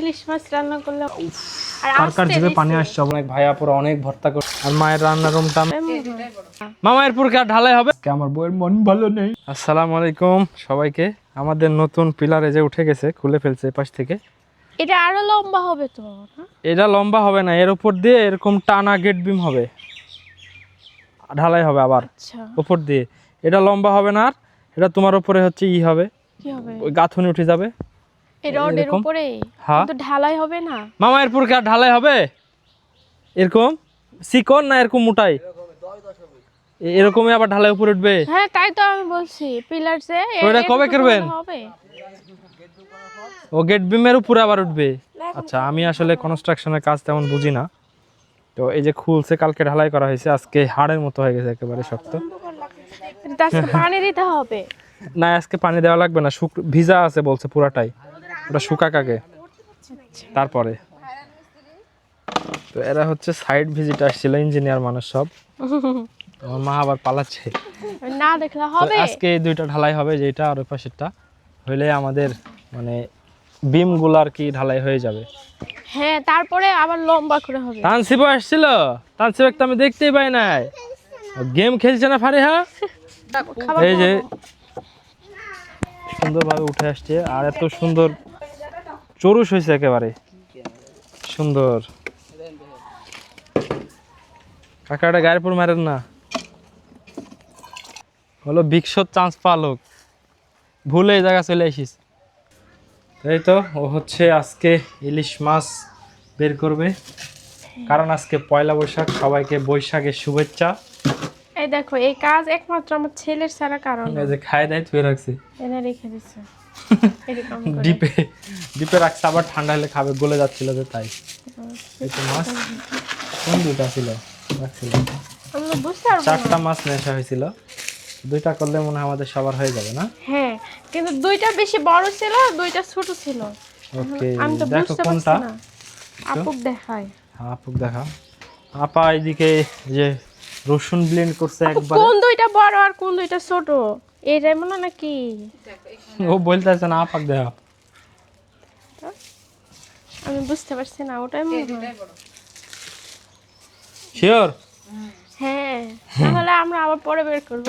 ইলিশ মাছ রান্না করলে আর কার কার জিভে পানি আসছে? অনেক ভাইয়া পুরো অনেক ভর্তা করে আর মায়ের রান্নার রুমটা মামায়ের পুরকে আর ঢালাই হবে? আজকে আমার বউয়ের মন ভালো নেই। আসসালামু আলাইকুম। সবাইকে আমাদের নতুন পিলারে যে উঠে গেছে খুলে ফেলছে এপাশ থেকে। এটা আরও লম্বা হবে তো না? এটা লম্বা হবে না এর উপর দিয়ে এরকম টানা গেট বিম হবে। ঢালাই হবে আবার। আচ্ছা। উপর দিয়ে। এটা লম্বা হবে না আর এটা তোমার উপরে হচ্ছে ই হবে। কি হবে? ওই গাঁথনি উঠে যাবে। এই রডের উপরে হ্যাঁ। ঢালাই হবে না। আর ঢালাই হবে? এরকম? চিকন না এরকম মোটাই? এরকমই আবার ঢালাই উপরে উঠবে? হ্যাঁ তাই তো আমি বলছি পিলার সে এটা কবে করবেন? হবে। ও গেট বিমের উপরে আবার উঠবে? আচ্ছা আমি আসলে কনস্ট্রাকশনের কাজ তেমন বুঝি না। তো এই যে খুলছে কালকে ঢালাই করা হয়েছে আজকে হাড়ের মতো হয়ে গেছে একেবারে শক্ত। পানি দিতে হবে। না আজকে পানি দেওয়া লাগবে না শুক ভিজা আছে বলছে পুরাটাই। ওটা শুকাক আগে তারপরে। তো এরা হচ্ছে সাইড ভিজিট আসছিল ইঞ্জিনিয়ার মানুষ সব। আমার মা আবার পালাচ্ছে। না দেখলে হবে। আজকে এই দুইটা ঢালাই হবে যেটা আর ওই পাশেরটা। হইলে আমাদের মানে বিম আর কি ঢালাই হয়ে যাবে। হ্যাঁ তারপরে আবার লম্বা করে হবে। তানসিবও আসছিল? তানসিব একটা আমি দেখতেই পাই নাই। গেম খেলছে না ফারিহা? এই যে সুন্দরভাবে উঠে আসছে আর এত সুন্দর চরুষ হয়েছে একেবারে। সুন্দর। কাকাটা গায়ের পর মারেন না। হলো বিক্ষত চান্স পালক ভুলে এই জায়গা চলে আসিস। এই তো ও হচ্ছে আজকে ইলিশ মাছ বের করবে। কারণ আজকে পয়লা বৈশাখ সবাইকে বৈশাখের শুভেচ্ছা। এই দেখো এই কাজ একমাত্র আমার ছেলের ছাড়া কারণ এই যে খায় দেয় থুয়ে রাখছি। এনে রেখে দিচ্ছে। ডিপে ডিপে রাখছে আবার ঠান্ডা হলে খাবে গলে যাচ্ছিল যে তাই। মাছ। কোন দুটা ছিল? রাখছিল। চারটা মাছ নেশা হয়েছিল। দুইটা করলে মনে হয় আমাদের সবার হয়ে যাবে না? হ্যাঁ কিন্তু দুইটা বেশি বড় ছিল দুইটা ছোট ছিল। ওকে দেখো কোনটা। আপুক হ্যাঁ, আপুক দেখা। আপা এদিকে যে রসুন ব্লেন্ড করছে একবার। কোন দুইটা বড় আর কোন দুইটা ছোট? এইটাই মনে হয় নাকি ও বলতেছে না আপাক দেখা আমি বুঝতে পারছি না ওটাই মনে হয় শিওর হ্যাঁ তাহলে আমরা আবার পরে বের করব।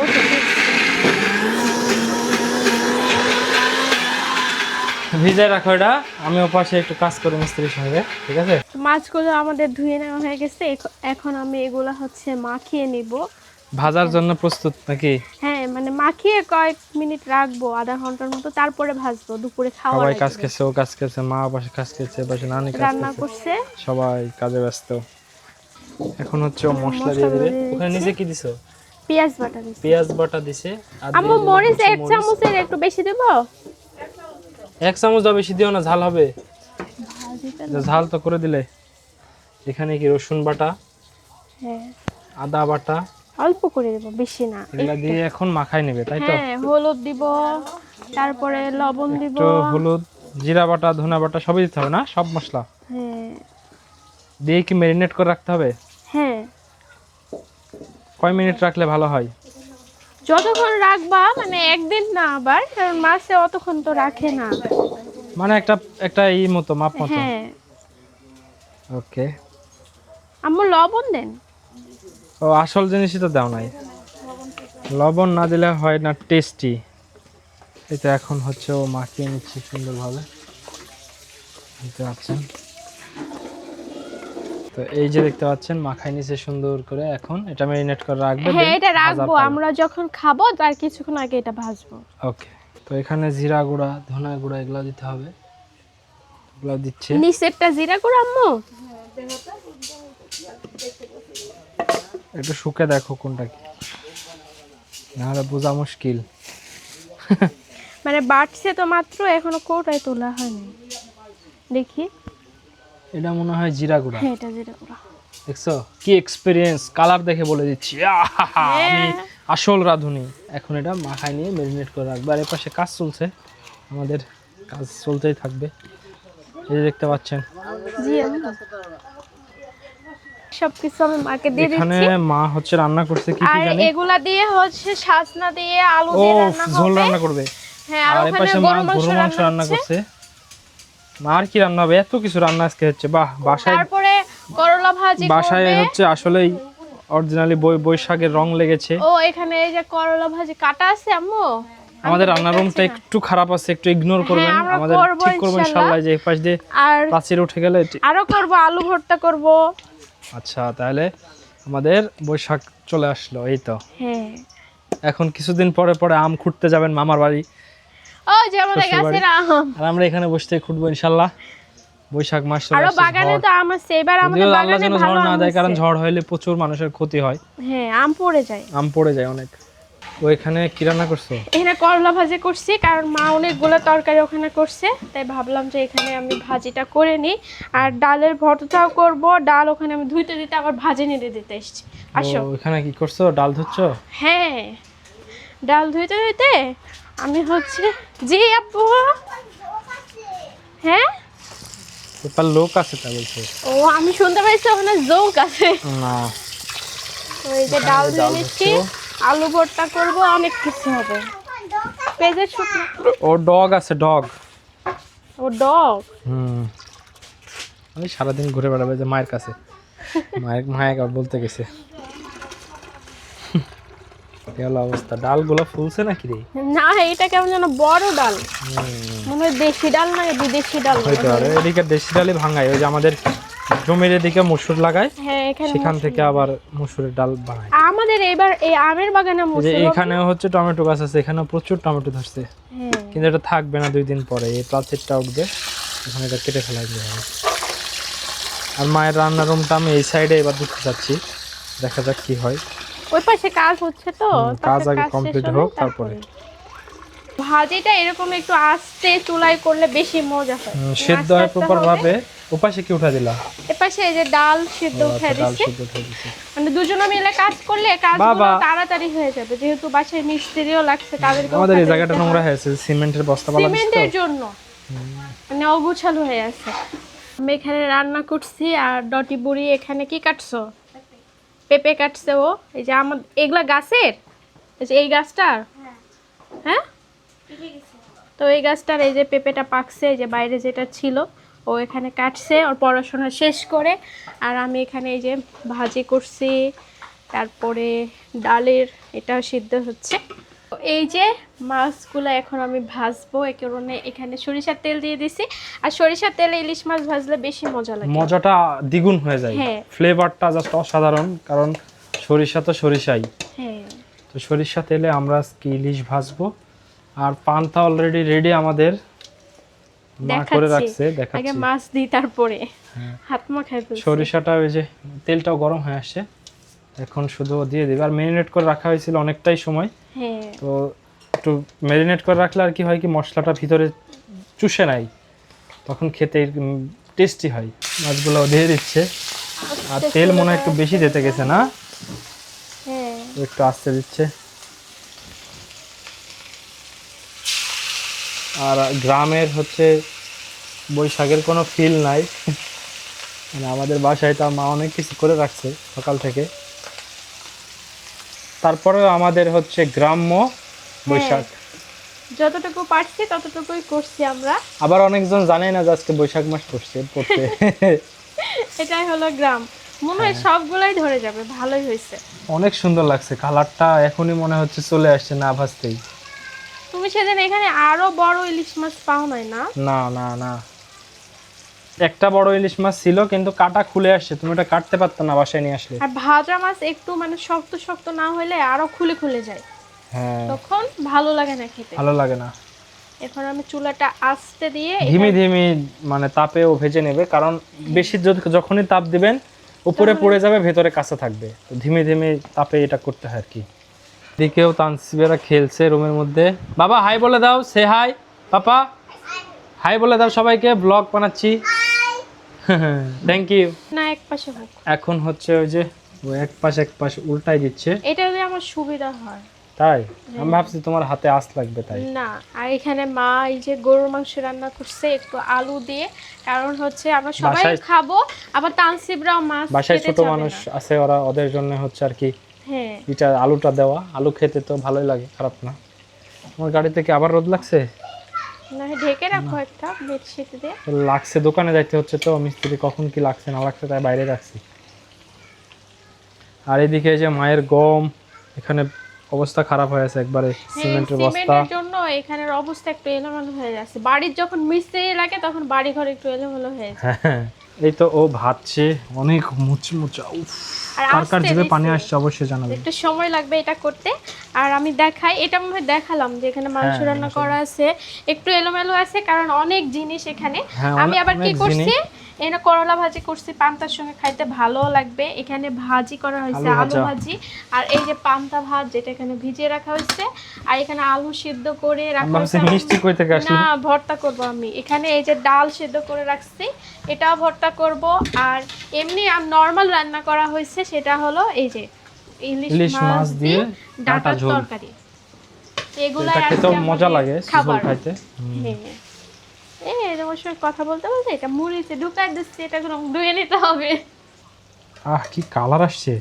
ভিজায় রাখো এটা আমি ও পাশে একটু কাজ করি মিস্ত্রির সঙ্গে ঠিক আছে? মাছগুলো আমাদের ধুয়ে নেওয়া হয়ে গেছে এখন আমি এগুলো হচ্ছে মাখিয়ে নিব। ভাজার জন্য প্রস্তুত নাকি? হ্যাঁ মানে মাখিয়ে কয়েক মিনিট রাখব আধা ঘণ্টার মতো তারপরে ভাজবো দুপুরে খাওয়ার সবাই কাজ করছে ও কাজ করছে মা পাশে কাজ করছে পাশে নানি কাজ রান্না করছে। সবাই কাজে ব্যস্ত। এখন হচ্ছে মশলা দিয়ে দিবে। ওখানে নিজে কি দিছো? পেঁয়াজ বাটা দিছি। পেঁয়াজ বাটা দিছে আম্মু মরিচ এক চামচের একটু বেশি দেবো? এক চামচ দাও বেশি দিও না ঝাল হবে। ঝাল তো করে দিলে। এখানে কি রসুন বাটা? হ্যাঁ। আদা বাটা? অল্প করে দেবো বেশি না। এগুলা দিয়ে এখন মাখাই নেবে তাই তো? হ্যাঁ হলুদ দিব তারপরে লবণ দিব। একটু হলুদ জিরা বাটা ধনা বাটা সবই দিতে হবে না? সব মশলা? হ্যাঁ। দিয়ে কি ম্যারিনেট করে রাখতে হবে? হ্যাঁ। কয় মিনিট রাখলে ভালো হয়? যতক্ষণ রাখবা মানে একদিন না আবার কারণ মাছে অতক্ষণ তো রাখে না। মানে একটা একটা এই মতো মাপ মতো? হ্যাঁ। ওকে আম্মু লবণ দেন। ও আসল জিনিসই তো দাও নাই। লবণ না দিলে হয় না টেস্টি এটা এখন হচ্ছে ও মাখিয়ে নিচ্ছে সুন্দরভাবে। দেখতে পাচ্ছেন তো এই যে দেখতে পাচ্ছেন মাখাই নিচ্ছে সুন্দর করে। এখন এটা ম্যারিনেট করে রাখবে হ্যাঁ এটা রাখব। আমরা যখন খাব তার কিছুক্ষণ আগে এটা ভাজবো। ওকে তো এখানে জিরা গুঁড়া ধনা গুঁড়া এগুলো দিতে হবে। এগুলো দিচ্ছে। নিচেরটা জিরা গুঁড়ো আম্মু? একটু শুকে দেখো কোনটা কি। নাহলে বোঝা মুশকিল। মানে বাড়ছে তো মাত্র এখনও কোটায় তোলা হয়নি। দেখি। এটা মনে হয় জিরা গুঁড়া। হ্যাঁ এটা জিরা গুঁড়ো। দেখছ? কি এক্সপিরিয়েন্স কালার দেখে বলে দিচ্ছি। আহাহা, আমি আসল রাঁধুনি। এখন এটা মাখায় নিয়ে ম্যারিনেট করে রাখব। আর এপাশে কাজ চলছে। আমাদের কাজ চলতেই থাকবে। এই দেখতে পাচ্ছেন। জি সবকিছু আমি মাকে দিয়ে এখানে মা হচ্ছে রান্না করছে কি কি আর এগুলা দিয়ে হচ্ছে সাজনা দিয়ে আলু দিয়ে রান্না ঝোল রান্না করবে। হ্যাঁ আর ওখানে এপাশে মা গরু মাংস রান্না করছে। আর কি রান্না হবে? এত কিছু রান্না আজকে হচ্ছে। বাহ বাসায় তারপরে করলা ভাজি বাসায় হচ্ছে আসলেই অরিজিনালি বৈশাখের রং লেগেছে। ও এখানে এই যে করলা ভাজি কাটা আছে আম্মু? আমাদের রান্নার রুমটা একটু খারাপ আছে একটু ইগনোর করবেন। হ্যাঁ, আমাদের ঠিক করব ইনশাল্লাহ। ইনশাল্লাহ যে পাশ দিয়ে আর প্রাচীর উঠে গেলে আরও করব আলু ভর্তা করব। আচ্ছা তাহলে আমাদের বৈশাখ চলে আসলো এই তো। হ্যাঁ। এখন কিছুদিন পরে পরে আম খুঁটতে যাবেন মামার বাড়ি। ও যে আমাদের গাছের আম। আর আমরা এখানে বসতে খুঁটবো ইনশাল্লাহ। বৈশাখ মাস চলে আসছে, বাগানে তো আমাদের বাগানে ভালো ঝড় না দেয় কারণ ঝড় হইলে প্রচুর মানুষের ক্ষতি হয়। হ্যাঁ আম পড়ে যায়। আম পড়ে যায় অনেক। তো এখানে কি রান্না করছ? এখানে করলা ভাজি করছি কারণ মা অনেকগুলো তরকারি ওখানে করছে তাই ভাবলাম যে এখানে আমি ভাজিটা করে নিই। আর ডালের ভর্তাটাও করব ডাল ওখানে আমি ধুইতে দিতে আবার ভাজি নিতে দিতে এসছি। আসো। তো এখানে কি করছ? ডাল ধুচ্ছো? হ্যাঁ। ডাল ধুইতে ধুইতে আমি হচ্ছে জি আপু। হ্যাঁ? এবার লোক আছে তা বলছে। ও আমি শুনতে পাইছি ওখানে জোক আছে। না। ওই যে ডাল ধুয়ে নিচ্ছি। আলু ভর্তা করব অনেক কিছু হবে। পেঁয়াজের শুকনো ও ডগ আছে ডগ। ও ডগ? হুম। আমি সারাদিন ঘুরে বেড়াবে যে মায়ের কাছে। মায়ের মায়ের কাছে বলতে গেছে। কি হলো অবস্থা? ডালগুলো ফুলছে নাকি রে? না এটা কেমন যেন বড় ডাল। মনে হয় দেশি ডাল না বিদেশি ডাল। হইতে পারে এদিকে দেশি ডালই ভাঙায়। ওই যে আমাদের জমির এদিকে মসুর লাগায় হ্যাঁ সেখান থেকে আবার মসুরের ডাল বানায়। আমাদের এবার এই আমের বাগানে মসুর এখানেও হচ্ছে টমেটো গাছ আছে এখানেও প্রচুর টমেটো ধরছে। হ্যাঁ। কিন্তু এটা থাকবে না দুই দিন পরে এই প্লাস্টিকটা উঠবে এখন এটা কেটে ফেলা হবে। আর মায়ের রান্নার রুমটা আমি এই সাইডে এবার ঢুকতে যাচ্ছি দেখা যাক কি হয়। ওই পাশে কাজ হচ্ছে তো কাজ আগে হলে হোক, তারপরে। ভাজিটা এরকম একটু আস্তে চুলাই করলে বেশি মজা হয়। সেদ্ধ হয় প্রপার ভাবে ওপাশে কি উঠা দিলা? এপাশে এই যে ডাল সিদ্ধ উঠে আচ্ছা, সেদ্ধ দিছি। মানে দুজনে মিলে কাজ করলে কাজগুলো। তাড়াতাড়ি হয়ে যাবে। যেহেতু বাসায় মিস্ত্রিও লাগছে তাদেরকে আমাদের এই জায়গাটা নোংরা হয়েছে সিমেন্টের বস্তা বালা সিমেন্টের জন্য। মানে অগুছালো হয়ে আছে। আমি এখানে রান্না করছি আর ডটি বুড়ি এখানে কি কাটছো? পেঁপে কাটছে ও। এই যে আমার এগুলা গাছের? এই যে এই গাছটার? হ্যাঁ। তো এই গাছটার এই যে পেঁপেটা পাকছে এই যে বাইরে যেটা ছিল। ও এখানে কাটছে ওর পড়াশোনা শেষ করে। আর আমি এখানে এই যে ভাজি করছি তারপরে ডালের এটা সিদ্ধ হচ্ছে। এই যে মাছগুলো এখন আমি ভাজবো এ কারণে এখানে সরিষার তেল দিয়ে দিছি। আর সরিষার তেলে ইলিশ মাছ ভাজলে বেশি মজা লাগে। মজাটা দ্বিগুণ হয়ে যায়। হ্যাঁ। ফ্লেভারটা জাস্ট অসাধারণ কারণ সরিষা তো সরিষাই। হ্যাঁ। তো সরিষা তেলে আমরা আজকে ইলিশ ভাজবো। আর পান্তা অলরেডি রেডি আমাদের। দেখাচ্ছি। রাখছে আগে মাছ দিই তারপরে হ্যাঁ। হাত মা খাই ফেলছি। সরিষাটা ওই যে তেলটাও গরম হয়ে আসছে। এখন শুধু দিয়ে দিবে। আর ম্যারিনেট করে রাখা হয়েছিল অনেকটাই সময়। হ্যাঁ। তো একটু ম্যারিনেট করে রাখলে আর কি হয় কি মশলাটা ভিতরে চুষে নাই তখন খেতে টেস্টি হয়। মাছগুলো দিয়ে দিচ্ছে। আর তেল মনে হয় একটু বেশি দিতে গেছে না? হ্যাঁ। একটু আস্তে দিচ্ছে। আর গ্রামের হচ্ছে বৈশাখের কোনো ফিল নাই। মানে আমাদের বাসায় তো মা অনেক কিছু করে রাখছে সকাল থেকে। তারপরেও আমাদের হচ্ছে গ্রাম্য বৈশাখ। যতটুকু পারছি ততটুকুই করছি আমরা। আবার অনেকজন জানে না যে আজকে বৈশাখ মাস পড়ছে পড়তে এটাই হলো গ্রাম। মনে হয় হ্যাঁ। সবগুলাই ধরে যাবে ভালোই হয়েছে। অনেক সুন্দর লাগছে কালারটা এখনই মনে হচ্ছে চলে আসছে না ভাজতেই তুমি সেদিন এখানে আরও বড় ইলিশ মাছ পাও নাই না? না না না। একটা বড় ইলিশ মাছ ছিল কিন্তু কাটা খুলে আসছে। তুমি ওটা কাটতে পারতো না বাসায় নিয়ে আসলে। আর ভাজা মাছ একটু মানে শক্ত শক্ত না হলে আরও খুলে খুলে যায়। হ্যাঁ। তখন ভালো লাগে না খেতে। ভালো লাগে না। এখন আমি চুলাটা আস্তে দিয়ে ধিমি ধিমি মানে তাপেও ভেজে নেবে কারণ বেশি যখনই তাপ দিবেন উপরে পড়ে যাবে ভেতরে কাঁচা থাকবে। তো ধিমি ধিমি তাপে এটা করতে হয় আর কি। দিকেও তানসিবেরা খেলছে রুমের মধ্যে। বাবা হাই বলে দাও সে হাই পাপা হাই বলে দাও সবাইকে ব্লগ বানাচ্ছি। থ্যাংক ইউ না এক পাশে হোক। এখন হচ্ছে ওই যে ও এক পাশ এক পাশ উল্টাই দিচ্ছে। এটা আমার সুবিধা হয়। তাই? আমি ভাবছি তোমার হাতে আস লাগবে তাই। না আর এখানে মা এই যে গরুর মাংস রান্না করছে একটু আলু দিয়ে। কারণ হচ্ছে আমরা সবাই খাব আবার তানসিবরাও মাছ বাসায় ছোট মানুষ আছে ওরা ওদের জন্য হচ্ছে আর কি হ্যাঁ। এটা আলুটা দেওয়া। আলু খেতে তো ভালোই লাগে খারাপ না। আমার গাড়ি থেকে আবার রোদ লাগছে? না ঢেকে রাখো একটা বেডশিট দিয়ে। লাগছে দোকানে যাইতে হচ্ছে তো মিস্ত্রি কখন কি লাগছে না লাগছে তাই বাইরে রাখছি। আর এদিকে যে মায়ের গম এখানে অবস্থা খারাপ হয়ে আছে একবারে হ্যাঁ, সিমেন্টের বস্তা। জন্য এখানের অবস্থা একটু এলোমেলো হয়ে যাচ্ছে। বাড়ির যখন মিস্ত্রি লাগে তখন বাড়ি ঘর একটু এলোমেলো হয়ে যায়। হ্যাঁ এই তো ও ভাবছে অনেক মুচমুচা উফ। কার কার জিভে পানি আসছে অবশ্যই জানাবেন। একটু সময় লাগবে এটা করতে। আর আমি দেখাই এটা মনে হয় দেখালাম যে এখানে মাংস হ্যাঁ, রান্না করা আছে। একটু এলোমেলো আছে কারণ অনেক জিনিস এখানে। হ্যাঁ, আমি আবার কি করছি। এখানে করলা ভাজি করছি পান্তার সঙ্গে খাইতে ভালো লাগবে। এখানে ভাজি করা হয়েছে আলু ভাজি। আর এই যে পান্তা ভাত যেটা এখানে ভিজিয়ে রাখা হয়েছে আর এখানে আলু সিদ্ধ করে রাখা হয়েছে না ভর্তা করব আমি। এখানে এই যে ডাল সেদ্ধ করে রাখছি এটাও ভর্তা করব। আর এমনি নর্মাল রান্না করা হয়েছে সেটা হলো এই যে ইলিশ মাছ দিয়ে ডাঁটা। তরকারি। এগুলো মজা লাগে খাবার। খাইতে। হ্যাঁ। এই তোমার সঙ্গে কথা বলতে বলতে এটা মুড়িতে ঢুকাই দিচ্ছি এটা কোনো ধুয়ে নিতে হবে। আহ কি কালার আসছে?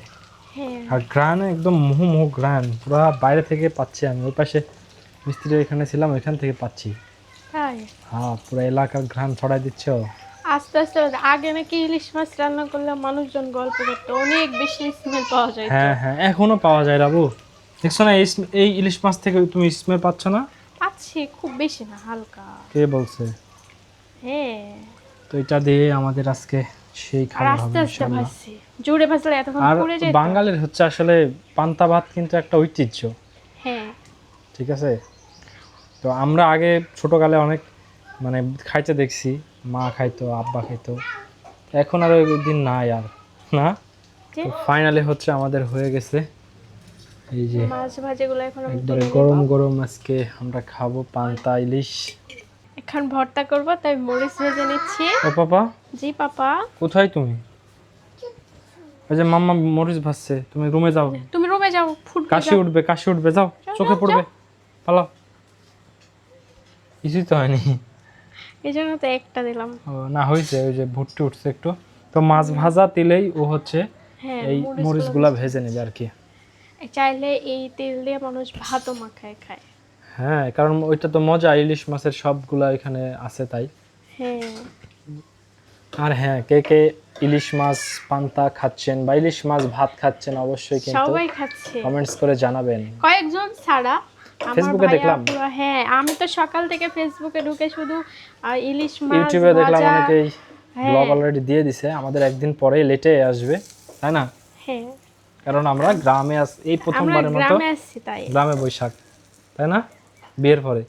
হ্যাঁ। আর গ্রান একদম মুহু মুহু গ্রান পুরা বাইরে থেকে পাচ্ছি আমি ওই পাশে মিস্ত্রি এখানে ছিলাম ওইখান থেকে পাচ্ছি। হ্যাঁ পুরো এলাকার ঘ্রাণ ছড়াই দিচ্ছ। আস্তে আস্তে আগে নাকি ইলিশ মাছ রান্না করলে মানুষজন গল্প করতো অনেক বেশি স্মেল পাওয়া যায় হ্যাঁ হ্যাঁ এখনও পাওয়া যায় রাবু। দেখছ না এই এই ইলিশ মাছ থেকে তুমি স্মেল পাচ্ছ না? পাচ্ছি খুব বেশি না হালকা। কে বলছে? হ্যাঁ। তো এটা দিয়ে আমাদের আজকে সেই খাবার হবে ইনশাআল্লাহ। জোরে ভাজলে এতক্ষণ পুড়ে যেত। বাঙালির হচ্ছে আসলে পান্তা ভাত কিন্তু একটা ঐতিহ্য। হ্যাঁ। ঠিক আছে? তো আমরা আগে ছোটকালে অনেক মানে খাইতে দেখছি। মা খাইতো আব্বা খাইতো। এখন আর ওই দিন নাই আর। না? ফাইনালি হচ্ছে আমাদের হয়ে গেছে। এই যে মাছ ভাজিগুলো এখন। গরম গরম আজকে আমরা খাব পান্তা ইলিশ। এখন ভর্তা করব তাই মরিচ ভেজে নিচ্ছি। ও পাপা? জি পাপা। কোথায় তুমি? ওই যে মাম্মা মরিচ ভাসছে তুমি রুমে যাও। তুমি রুমে যাও ফুট কাশি উঠবে কাশি উঠবে যাও চোখে পড়বে। পালাও। কিছুই তো হয়নি। এই জন্য তো একটা দিলাম। ও, না হয়েছে ওই যে ভুট্টি উঠছে একটু। তো মাছ ভাজা তেলেই ও হচ্ছে হ্যাঁ এই মরিচগুলা ভেজে নেবে আর কি। চাইলে এই তেল দিয়ে মানুষ ভাতও মাখায় খায়। হ্যাঁ কারণ ওইটা তো মজা ইলিশ মাছের সবগুলা এখানে আছে তাই। হ্যাঁ। আর হ্যাঁ কে কে ইলিশ মাছ পান্তা খাচ্ছেন বা ইলিশ মাছ ভাত খাচ্ছেন অবশ্যই কিন্তু সবাই খাচ্ছে। কমেন্টস করে জানাবেন। কয়েকজন ছাড়া। ফেসবুকে দেখলাম। হ্যাঁ আমি তো সকাল থেকে ফেসবুকে ঢুকে শুধু ইলিশ মাছ ইউটিউবে দেখলাম অনেকেই হ্যাঁ। ব্লগ অলরেডি দিয়ে দিছে। আমাদের একদিন পরে লেটে আসবে তাই না? হ্যাঁ। কারণ আমরা গ্রামে আস এই প্রথমবারের মতো গ্রামে আসছি তাই। গ্রামে বৈশাখ তাই না? বিয়ের পরে।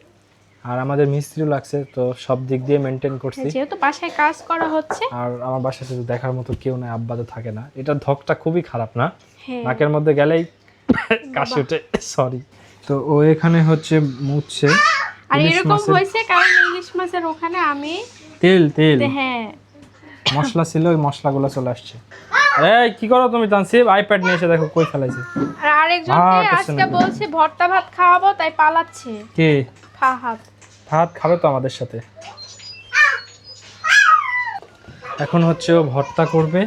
আর আমাদের মিস্ত্রিও লাগছে তো সব দিক দিয়ে মেনটেন করছি। যেহেতু বাসায় কাজ করা হচ্ছে। আর আমার বাসাতে তো দেখার মতো কেউ নাই আব্বা তো থাকে না। এটা ধকটা খুবই খারাপ না? হ্যাঁ। নাকের মধ্যে গেলেই কাশি ওঠে সরি তো ও এখানে হচ্ছে মুছছে। আর এরকম হয়েছে কারণ ইলিশ মাছের ওখানে আমি তেল তেল। হ্যাঁ। মশলা ছিল ওই মশলাগুলো চলে আসছে। এই কি করো তুমি তানসিব? আইপ্যাড নিয়ে এসে দেখো কই ফেলাইছে। আর আরেকজনকে আজকে বলছে ভর্তা ভাত খাওয়াবো তাই পালাচ্ছে। কে? ফাহাদ। ভাত খাবে তো আমাদের সাথে। এখন হচ্ছে ও ভর্তা করবে।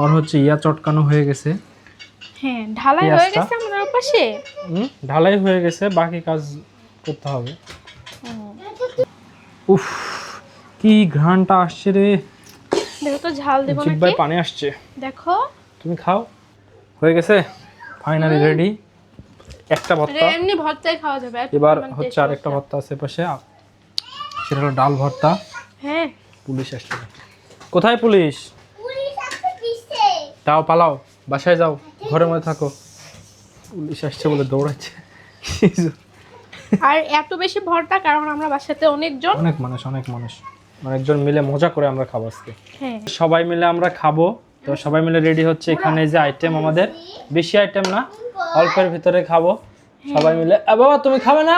ওর হচ্ছে ইয়া চটকানো হয়ে গেছে। হ্যাঁ ঢালাই হয়ে গেছে আমাদের পাশে ঢালাই হয়ে গেছে বাকি কাজ করতে হবে। উফ কি ঘ্রাণটা আসছে রে। দেখো তো ঝাল দেবো জিব্বায় নাকি? পানি আসছে। দেখো। তুমি খাও। হয়ে গেছে? ফাইনালি রেডি একটা ভর্তা। এমনি ভর্তাই খাওয়া যাবে এবার হচ্ছে আর একটা ভর্তা আছে পাশে। সেটা হলো ডাল ভর্তা। হ্যাঁ। পুলিশ আসছে। কোথায় পুলিশ? তাও পালাও। বাসায় যাও। ঘরের মধ্যে থাকো। পুলিশ আসছে বলে দৌড়াচ্ছে। আর এত বেশি ভর্তা কারণ আমরা বাসাতে অনেকজন। অনেক মানুষ অনেক মানুষ। অনেকজন মিলে মজা করে আমরা খাব আজকে। হ্যাঁ। সবাই মিলে আমরা খাব। তো সবাই মিলে রেডি হচ্ছে এখানে যে আইটেম আমাদের। বেশি আইটেম না অল্পের ভিতরে খাব। সবাই মিলে বাবা তুমি খাবে না?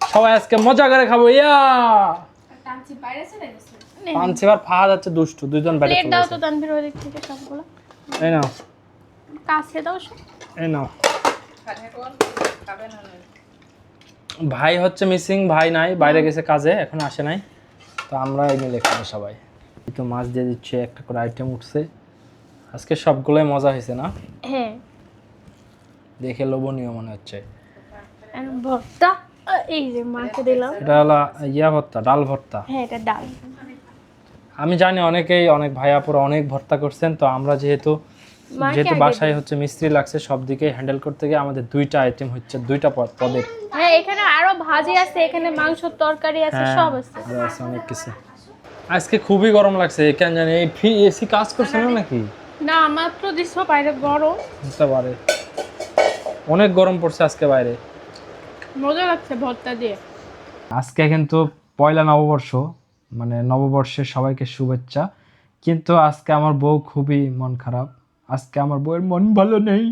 সবাই আজকে মজা করে খাব ইয়া! পাঞ্চি আর ফাহাদ যাচ্ছে দুষ্টু দুইজন বাইরে চলে দাও গেছে। তো তানভীর ওই দিক থেকে সবগুলো। এই নাও। কাছে দাও এই নাও। ভাই হচ্ছে মিসিং ভাই নাই বাইরে গেছে কাজে এখন আসে নাই। তো আমরা এই মিলে খাব সবাই। তো মাছ দিয়ে দিচ্ছে একটা করে আইটেম উঠছে। আজকে সবগুলোই মজা হয়েছে না? হ্যাঁ। দেখে লোভনীয় মনে হচ্ছে। ভর্তা এই যে মাকে দিলাম। এটা হলো ইয়া ভর্তা ডাল ভর্তা। হ্যাঁ এটা ডাল। আমি জানি অনেকেই অনেক ভাইয়াপুরা অনেক ভর্তা করছেন তো আমরা যেহেতু যেহেতু বাসায় হচ্ছে মিস্ত্রি লাগছে সব দিকে হ্যান্ডেল করতে গিয়ে আমাদের দুইটা আইটেম হচ্ছে দুইটা পদ পদের। হ্যাঁ এখানে আরও ভাজি আছে এখানে মাংসর তরকারি আছে হ্যাঁ, সব আছে। অনেক কিছু। আজকে খুবই গরম লাগছে কেন জানি এই এসি কাজ করছে না নাকি? না মাত্র দিছো বাইরে গরম। হতে পারে। অনেক গরম পড়ছে আজকে বাইরে। মজা লাগছে ভর্তা দিয়ে। আজকে কিন্তু পয়লা নববর্ষ মানে নববর্ষের সবাইকে শুভেচ্ছা। কিন্তু আজকে আমার বউ খুবই মন খারাপ। আজকে আমার বউয়ের মন ভালো নেই।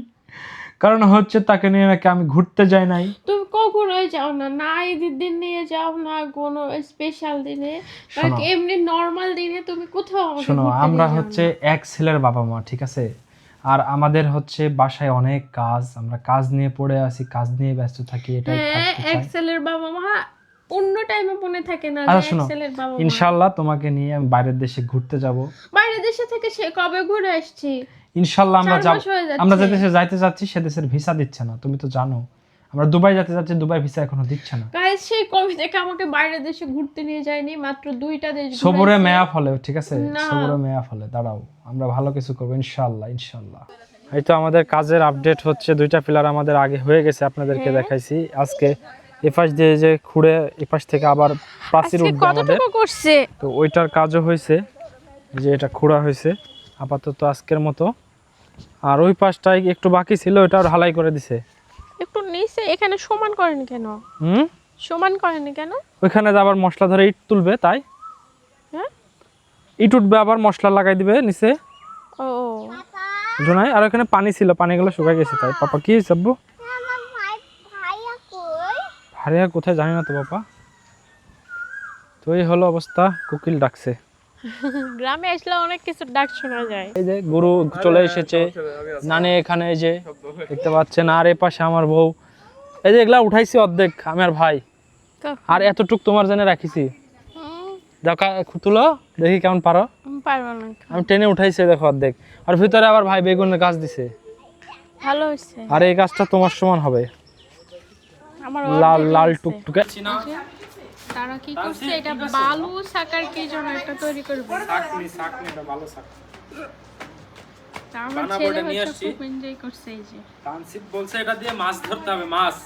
কারণ হচ্ছে তাকে নিয়ে নাকি আমি ঘুরতে যাই নাই। তুমি কখনোই যাও না না ঈদের দিন নিয়ে যাও না কোনো স্পেশাল দিনে। এমনি নর্মাল দিনে তুমি কোথাও শোনো আমরা। হচ্ছে এক ছেলের বাবা মা ঠিক আছে? আর আমাদের হচ্ছে বাসায় অনেক কাজ আমরা কাজ নিয়ে পড়ে আছি কাজ নিয়ে ব্যস্ত থাকি এটাই হ্যাঁ চাই। এক্সেলের বাবা মা অন্য টাইমে মনে থাকে না আচ্ছা এক্সেলের বাবা মা ইনশাল্লাহ তোমাকে নিয়ে আমি বাইরের দেশে ঘুরতে যাব। বাইরের দেশে থেকে সে কবে ঘুরে আসছি? ইনশাল্লাহ আমরা যাব। আমরা যে দেশে যাইতে যাচ্ছি সে দেশের ভিসা দিচ্ছে না তুমি তো জানো। আমরা দুবাই যেতে যাচ্ছি দুবাই ভিসা এখনও দিচ্ছে না। গাইস সেই কবে থেকে আমাকে বাইরে দেশে ঘুরতে নিয়ে যায়নি মাত্র দুইটা দেশ সবরে মেয়া ফলে ঠিক আছে? সবরে মেয়া ফলে দাঁড়াও আমরা ভালো কিছু করব ইনশাল্লাহ ইনশাল্লাহ এই তো আমাদের কাজের আপডেট হচ্ছে দুইটা পিলার আমাদের আগে হয়ে গেছে আপনাদেরকে হ্যাঁ। দেখাইছি। আজকে এপাশ দিয়ে যে খুঁড়ে এপাশ থেকে আবার প্রাচীর উঠবে আমাদের কতটুকু করছে? তো ওইটার কাজও হয়েছে যে এটা খুঁড়া হয়েছে আপাতত আজকের মতো। আর ওই পাশটায় একটু বাকি ছিল ওটা ঢালাই করে দিছে। একটু নিচে এখানে সমান করেনি কেন? হুম? সমান করেনি কেন? ওইখানে যে আবার মশলা ধরে ইট তুলবে তাই? হ্যাঁ? ইট উঠবে আবার মশলা লাগাই দিবে নিচে। ও জোনাই আর ওখানে পানি ছিল পানিগুলো শুকাই গেছে তাই। পাপা কি হয়েছে আব্বু? কোথায় জানি না তো পাপা। তো এই হলো অবস্থা কোকিল ডাকছে। গ্রামে আসলে অনেক কিছু ডাক শোনা যায়। এই যে গরু চলে এসেছে। নানে এখানে এই যে দেখতে পাচ্ছেন আর এ পাশে আমার বউ। এই যে এগুলা উঠাইছি অর্ধেক আমি আর ভাই। আর এতটুক তোমার জন্য রাখিছি। দেখো তুলো দেখি কেমন পারো। পারব না। আমি টেনে উঠাইছি দেখো অর্ধেক। আর ভিতরে আবার ভাই বেগুনের গাছ দিছে। ভালো হয়েছে। আর এই গাছটা তোমার সমান হবে। আমার লাল লাল টুকটুকে। তারা কি করছে? এটা বালু সাকার কি জন্য একটা তৈরি করবে? আমার বানাবো ছেলে এটা নিয়ে হচ্ছে আসছি। খুব এনজয় করছে এই যে। তানসিব বলছে এটা দিয়ে মাছ ধরতে হবে মাছ।